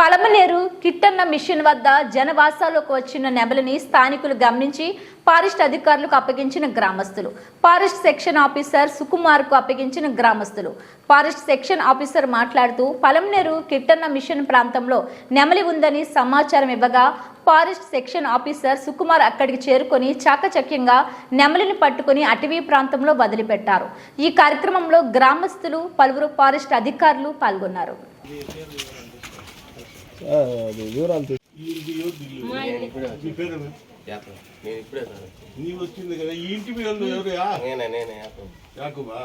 Palamaner Kittanna machine వద్ద జనవాసాల్లోకి వచ్చిన నెమలిని స్థానికులు గమనించి ఫారెస్ట్ అధికారులకు అప్పగించిన గ్రామస్తులు. ఫారెస్ట్ సెక్షన్ ఆఫీసర్ సుకుమార్కు అప్పగించిన గ్రామస్తులు. ఫారెస్ట్ సెక్షన్ ఆఫీసర్ మాట్లాడుతూ పలమనేరు కిట్టన్న మిషన్ ప్రాంతంలో నెమలి ఉందని సమాచారం ఇవ్వగా ఫారెస్ట్ సెక్షన్ ఆఫీసర్ సుకుమార్ అక్కడికి చేరుకొని చాకచక్యంగా నెమలిని పట్టుకొని అటవీ ప్రాంతంలో వదిలిపెట్టారు. ఈ కార్యక్రమంలో గ్రామస్తులు పలువురు ఫారెస్ట్ అధికారులు పాల్గొన్నారు. అది వివరాలు తె- మీ పేరు యాత్ర నేను ఇప్పుడే సార్ నీవు వచ్చింది కదా ఈ ఇంటి పేరు ఎవరు? నేనే నేనే యాకుబా.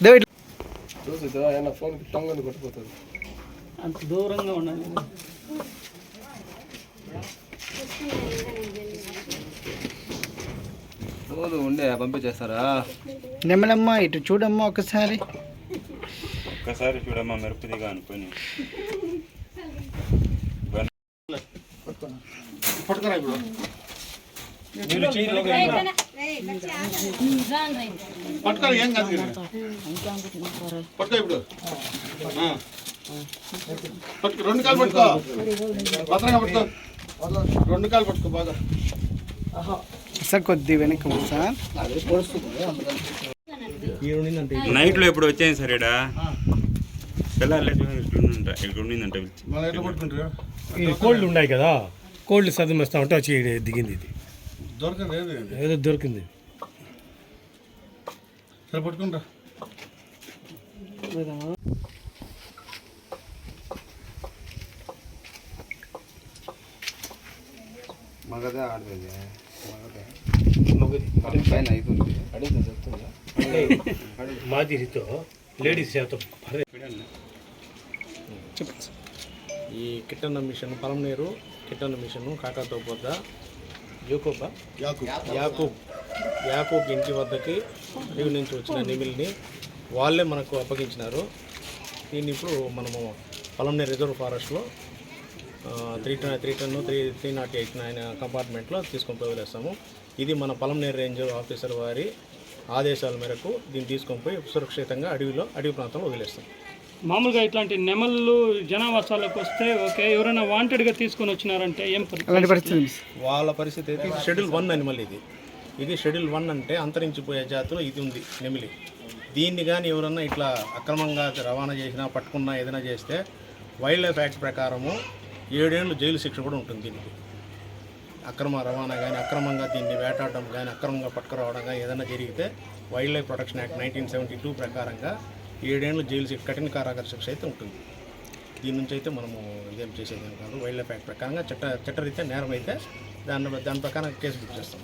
దేవ్ ఇట్లా. చూసి ఆయన ఫోన్ టంగని కొట్టిపోతుంది అంత దూరంగా ఉండాలి. రోజు ఉండే పంపించేస్తారా? నెమ్మలమ్మ ఇటు చూడమ్మా ఒకసారి. ఒక్కసారి చూడమ్మా మెరుపుదిగా అనుకొని. పట్టుకురా ఇప్పుడు. పట్టుకోరా. ఏం కాదు కదా. పట్టుకో ఇప్పుడు. ఆ. పట్టుకో రెండు కాలు పట్టుకో. భద్రంగా పట్టుకో. రెండు కాలు పట్టుకో బాగా. సార్ కొద్ది వెనక్కి సార్ నైట్లో ఎప్పుడు వచ్చాను సార్ ఇక్కడ కోళ్ళు ఉన్నాయి కదా కోళ్ళు చదివేస్తా ఉంటే వచ్చి దిగింది ఇది. దొరకదు ఏది దొరికింది. సరే పట్టుకుంటా. మగదే ఆడలేదు మాదిరితో లేడీస్ చేత చెప్పండి సార్. ఈ కిట్టన్న మిషన్ పలమనేరు కిట్టన్న మిషన్ కాకాతో వద్ద యూకోబా యాకు యాకూబ్. యాకూబ్ ఇంటి వద్దకి అడవి నుంచి వచ్చిన నిమిల్ని వాళ్ళే మనకు అప్పగించినారు. దీన్ని ఇప్పుడు మనము పలమనేరు రిజర్వ్ ఫారెస్ట్లో three ten three ten three three naught eight nine కంపార్ట్మెంట్లో తీసుకొని పోయి వదిలేస్తాము. ఇది మన పలమనేరు రేంజ్ ఆఫీసర్ వారి ఆదేశాల మేరకు దీన్ని తీసుకొని పోయి సురక్షితంగా అడవిలో అడవి ప్రాంతంలో వదిలేస్తాం. మామూలుగా ఇట్లాంటి నెమళ్ళు జనావాసాలకు వస్తే ఓకే ఎవరైనా వాంటెడ్గా తీసుకొని వచ్చినారంటే ఏం పరిస్థితి? వాళ్ళ పరిస్థితి అయితే ఇది షెడ్యూల్ వన్ అనిమల్ ఇది. ఇది షెడ్యూల్ వన్ అంటే అంతరించిపోయే జాతిలో ఇది ఉంది నెమిలి. దీన్ని కానీ ఎవరన్నా ఇట్లా అక్రమంగా రవాణా చేసినా పట్టుకున్నా ఏదైనా చేస్తే వైల్డ్ లైఫ్ యాక్ట్ ప్రకారము ఏడేళ్ళు జైలు శిక్ష కూడా ఉంటుంది దీనికి. అక్రమ రవాణా కానీ అక్రమంగా దీన్ని వేటాడడం కానీ అక్రమంగా పట్టుకురావడం కానీ ఏదైనా జరిగితే wildlife protection act nineteen seventy two ప్రకారంగా ఏడేళ్ళు జైలు శిక్ష కఠిన కారాగార శిక్ష అయితే ఉంటుంది. దీని నుంచి అయితే మనము ఇదేం చేసేది కాదు. వైల్డ్ లైఫ్ యాక్ట్ ప్రకారంగా చట్ట చట్టరీత్యా నేరం అయితే దాని దాని ప్రకారం కేసు బుక్ చేస్తాం.